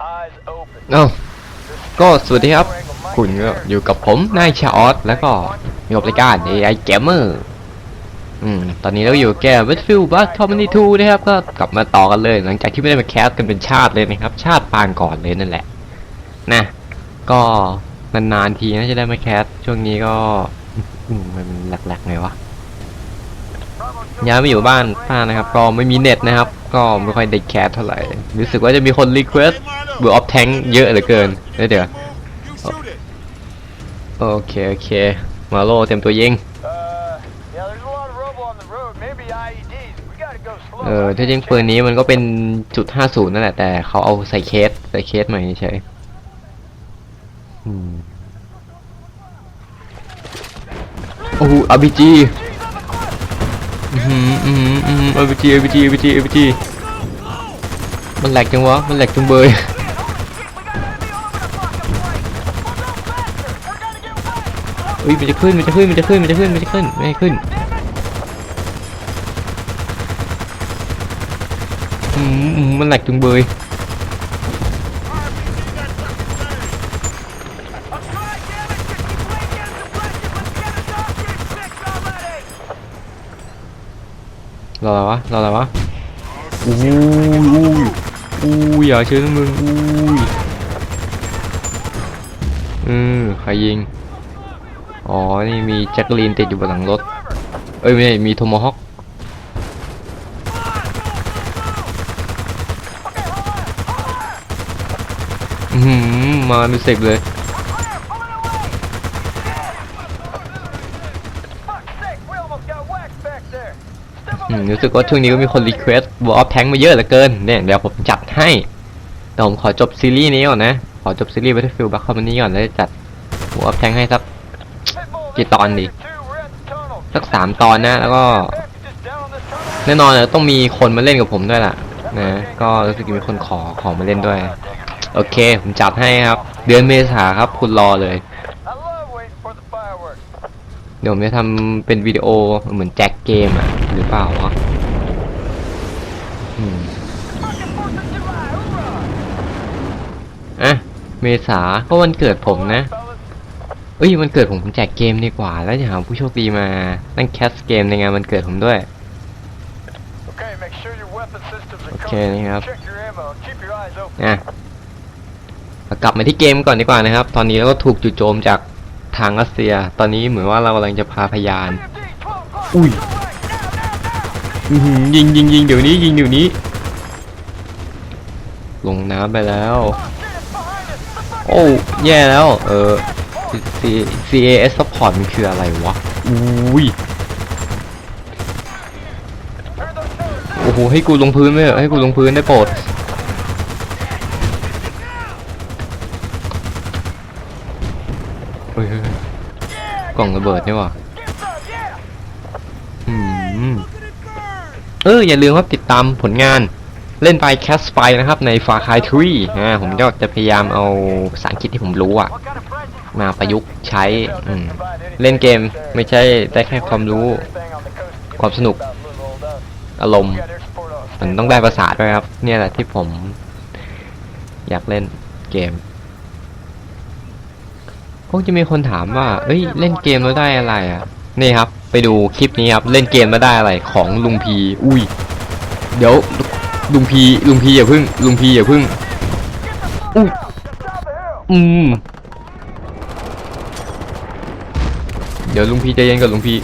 เอ้าก็สวัสดีครับ คุณก็อยู่กับผมนายชาออสแล้วก็อยู่กับรายการ AI Gamer อืมตอนนี้เราอยู่แกม Battlefield Bad Company 2นะครับ ก็กลับมาต่อกันเลย หลังจากที่ไม่ได้มาแคสกันเป็นชาติเลยนะครับ ชาติปางก่อนเลยนั่นแหละ นะ ก็นานๆทีนะจะได้มาแคสช่วงนี้ก็มันหลักๆไงวะ ย้ายมาอยู่บ้านป้านะครับก็ไม่มีเน็ตนะครับ ก็ไม่ค่อยได้แคสเท่าไหร่รู้สึกว่าจะมีคนรีเควสเบอร์ออฟแทงเยอะเหลือเกินเดี๋ยวเดี๋ยวโอเคโอเคมาโลเต็มตัวยิงเออถ้าจริงปืนนี้มันก็เป็นจุด50นั่นแหละแต่เขาเอาใส่เคสใส่เคสมาเฉยๆอืมโอ้โห RPG อือหืออือหืออือหือ RPG RPG RPG RPG มันแหลกจังวะ มันแหลกจังเบยเฮ้ยมันจะขึ้น มันจะขึ้น มันจะขึ้น มันจะขึ้น มันจะขึ้น ไม่ขึ้นอืมมันแหลกจังเบย รออะไรวะรออะไรวะอู้ยอู้ยอู้ยอย่าเชื่อนะมึงอู้ยอืมใครยิงอ๋อนี่มีแจ็คลีนติดอยู่บนหลังรถเอ้ยไม่ใช่มีโทโมฮอคอือหือมาเป็นสิบเลย รู้สึกว่าช่วงนี้ก็มีคนรีเควสต์วอลออฟแทงมาเยอะเหลือเกินเนี่ยเดี๋ยวผมจัดให้แต่ผมขอจบซีรีส์นี้ก่อนนะ ขอจบซีรีส์ Battlefield Back Company ก่อนแล้วจัดวอลออฟแทงให้สัก Pitbull, Chị this Toàn is đi. Sector two, we're at the tunnel. สักสามตอนนะ แล้วก็ แน่นอนต้องมีคนมาเล่นกับผมด้วยล่ะนะก็รู้สึกมีคนขอขอมาเล่นด้วย โอเค ผมจัดให้ครับ เดือนเมษาครับคุณรอเลย I love waiting for the fireworks. เดี๋ยวผมจะทำเป็นวิดีโอเหมือนแจ็คเกมอะหรือเปล่าวะอืม Fucking Fourth of July, hoorah! อะ เมษาก็วันเกิดผมนะ Fellas, เอ้ยวันเกิดผมผมแจกเกมดีกว่า แล้วจะหาผู้โชคดีมาตั้งแคสเกมในงานวันเกิดผมด้วย Okay, make sure your weapon systems are Okay, covered. yeah. Check your ammo and keep your eyes open. อะกลับมาที่เกมก่อนดีกว่านะครับ ตอนนี้เราก็ถูกจู่โจมจาก ทางรัสเซีย ตอนนี้เหมือนว่าเรากำลังจะพาพยาน CFD, 12 o'clock. Ui. to the right, now, now, now. อื้อหือยิงยิงยิงเดี๋ยวนี้ยิงเดี๋ยวนี้ ลงน้ำไปแล้ว Oh, shit, it's behind us. The fuck โอ้แย่แล้ว เออ C CAS support มันคืออะไรวะ อุ้ย Turn those towers โอ้โหให้กูลงพื้นไหมเหรอให้กูลงพื้นได้โปรด เฮ้ยกล่องระเบิดนี่ว่ะอืมเอออย่าลืมครับติดตามผลงานเล่นไปแคสไปนะครับใน Far Cry 3นะผมก็จะพยายามเอาภาษาอังกฤษที่ผมรู้อะมาประยุกต์ใช้เล่นเกมไม่ใช่ได้แค่ความรู้ ความสนุก อารมณ์มันต้องได้ภาษาด้วยครับ เนี่ยแหละที่ผมอยากเล่นเกม คงจะมีคนถามว่า เอ้ย เล่นเกมแล้วได้อะไรอะ นี่ครับ ไปดูคลิปนี้ครับ เล่นเกมแล้วได้อะไรของลุงพี อุ้ย เดี๋ยวลุงพีลุงพีอย่าพึ่ง ลุงพีอย่าพึ่ง อุ้ยอืม เดี๋ยวลุงพีใจเย็นกับลุงพี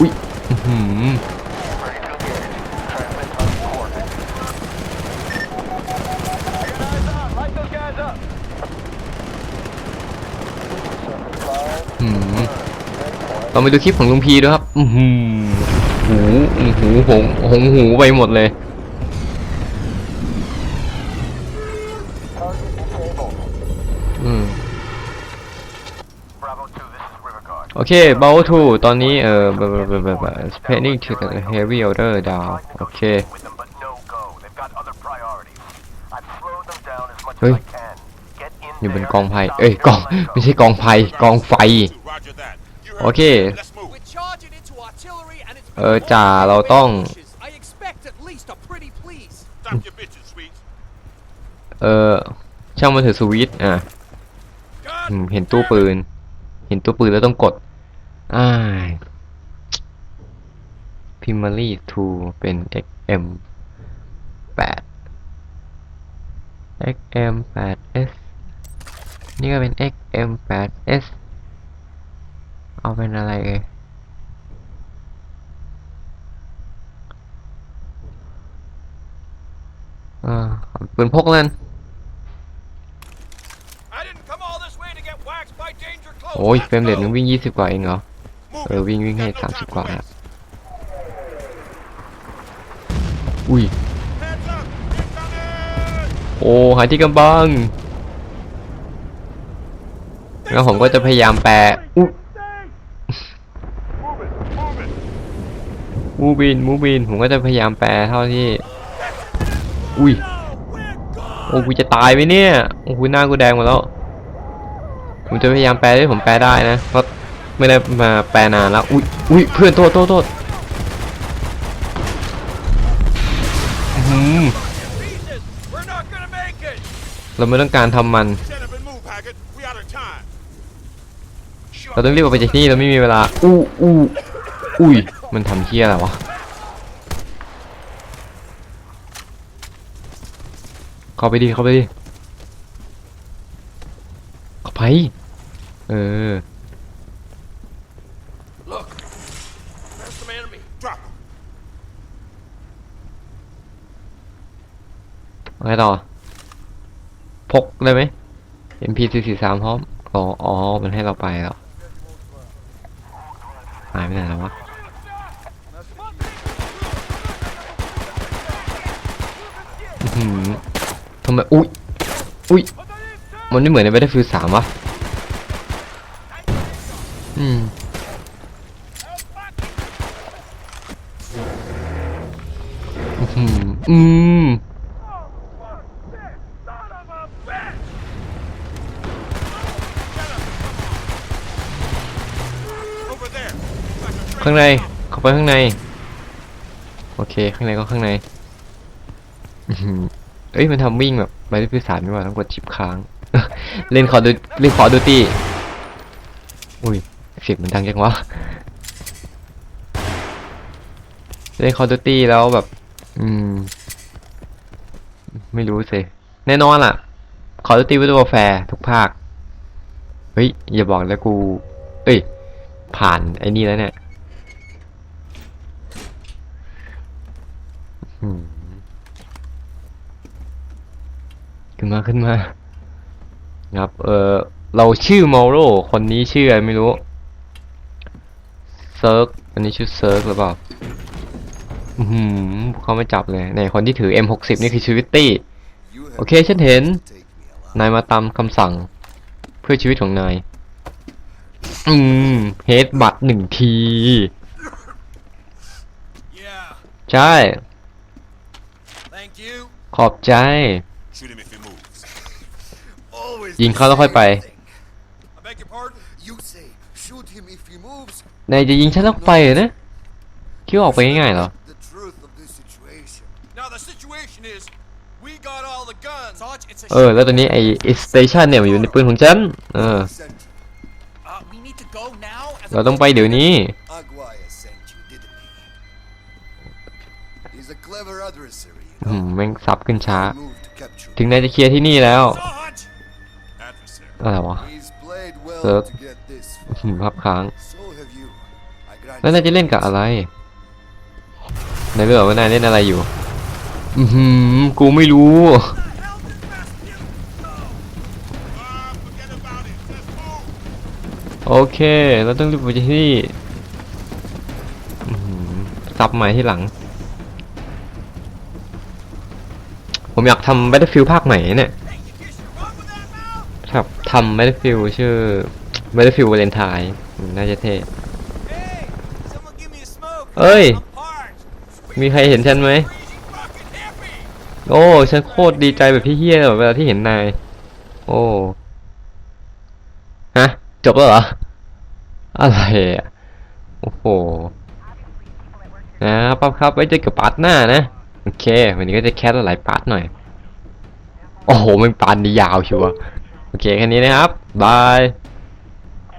อุ้ย อื้อหือ Eyes on, light those guys up. อืม เราไปดูคลิปของลุงพีด้วยครับ อืหูหูหงหงหูไปหมดเลยโอเคเบลทูตอนนี้เออแบบแบบแบบแบบ spending to the heavy order down โอเค เฮ้ย อยู่บนกองไฟเอ้ยกอง ไม่ใช่กองไฟกองไฟ Roger that. You heard Okay. me. Let's move. We're charging into artillery and it's เออจ่าเราต้อง I expect at least just a pretty please. Stop your bitches, sweet. เออช่างมันเถอะสวิตช์อะ God อืมเห็นตู้ปืน เห็นตู้ปืนแล้วต้องกดอ้ายพิม a รี2เป็น XM 8 XM 8 S นี่ก็เป็น XM 8 S เอาเป็นอะไรเอ่ยอ่าเอาปืนพกแล้วกัน I didn't come all this way to get waxed by danger close. โอ้ย Let's เฟรมเรท go. นึงวิ่ง20กว่าเองเหรอ Move เออ it. วิ่งวิ่งให้ Got no time 30กว่า for อะ this. อุ้ย Hands up. Incoming. โอ้ หาที่กำบัง แล้วผมก็จะพยายามแปลอุ๊ มูบินมูบินผมก็จะพยายามแปลเท่าที่ อุ้ย โอ้กูจะตายไหมเนี่ย โอ้โหหน้ากูแดงหมดแล้ว ผมจะพยายามแปลให้ผมแปลได้นะ เพราะไม่ได้มาแปลนานแล้ว อุ้ยอุ้ยเพื่อนโทษโทษโทษเราไม่ต้องการทำมัน เราต้องรีบออกไปจากที่เราไม่มีเวลา อู้อู้อุ้ย มันทำเที่ยอะไรวะ เข้าไปดิ เข้าไปดิ เข้าไป เออ Look. There's some enemy. Drop 'em. อะไรต่อ พกได้ไหม MP443 พร้อม อ๋อ อ๋อ มันให้เราไปแล้ว หายไปไหนแล้ววะ อื้อ หือทำไม อุ้ย อุ้ย มันไม่เหมือนใน Battlefield 3วะ อืม อืมข้างใน เข้าไปข้างใน โอเค ข้างในก็ข้างใน เอ้ยมันทำวิ่งแบบไปที่พื้นฐานไม่ว่าต้องกดชิปค้าง เล่นขอดูเล่นขอดูตีอุ้ยเสียงมันดังจังวะเล่นคอร์ดูตี้แล้วแบบ อืม ไม่รู้สิแน่นอนล่ะคอร์ดูตี้วิดวอแฟร์ทุกภาค เฮ้ย อย่าบอกแล้วกู เอ้ย ผ่านไอ้นี่แล้วเนี่ย ขึ้นมาขึ้นมาครับ เออเราชื่อมอโรคนนี้ชื่ออะไรไม่รู้เซิร์กอันนี้ชื่อเซิร์กหรือเปล่าอือหือเขาไม่จับเลยในคนที่ถือ M60 นี่คือชีวิตตี้ โอเค ฉันเห็น นายมาตามคำสั่ง เพื่อชีวิตของนาย อืมเฮดบัตหนึ่งที Yeah. ใช่ Thank you. ขอบใจ Shoot him if he moves. Always ยิงเขาแล้วค่อยไป I beg your pardon? You say shoot him if he moves. นายจะยิงฉันแล้วไปเหรอนะคิดว่าออกไปง่ายๆเหรอ The truth of this situation. Now the situation is, we got all the guns. Sarge, it's a เออ แล้วตอนนี้ไอ้สเตชันเนี่ยมันอยู่ในปืนของฉัน เออ Sent you. Uh, we need to go now. As เราต้องไปเดี๋ยวนี้ Aguirre sent you, didn't he? He's a clever adversary, you อื know. มแม่งซับขึ้นช้า I moved to capture ถึงนายจะเคลียร์ที่นี่แล้ว Sarge! Adversary. อะไรวะ him. He's played well Sir. to get this อื far. มภาพค้าง So have you. I grant แล้วนายจะเล่นกับอะไรนายรู้เหรอว่านายเล่นอะไรอยู่ อือหือกูไม่รู้ Ah, forget about it. Let's move. โอเค เราต้องรีบไปที่นี่อื้อหือซับใหม่ที่หลัง ผมอยากทำ Battlefield ภาคใหม่เนี่ยครับทำ Battlefield ชื่อ Battlefield Valentine น่าจะเท่ Hey, someone give me a smoke. Ơi. I'm parched. มีใครเห็นฉันไหม โอ้ ฉันโคตรดีใจแบบพี่เฮียเลยเวลาที่เห็นนาย โอ้ ฮะ จบแล้วเหรอ อะไรอะ โอ้โห นะครับครับ ไว้เจอกับปาร์ทหน้านะ โอเค วันนี้ก็จะแคสหลายพาร์ทหน่อย โอ้โห มันปานนี่ยาวชัวโอเค แค่นี้นะครับ บาย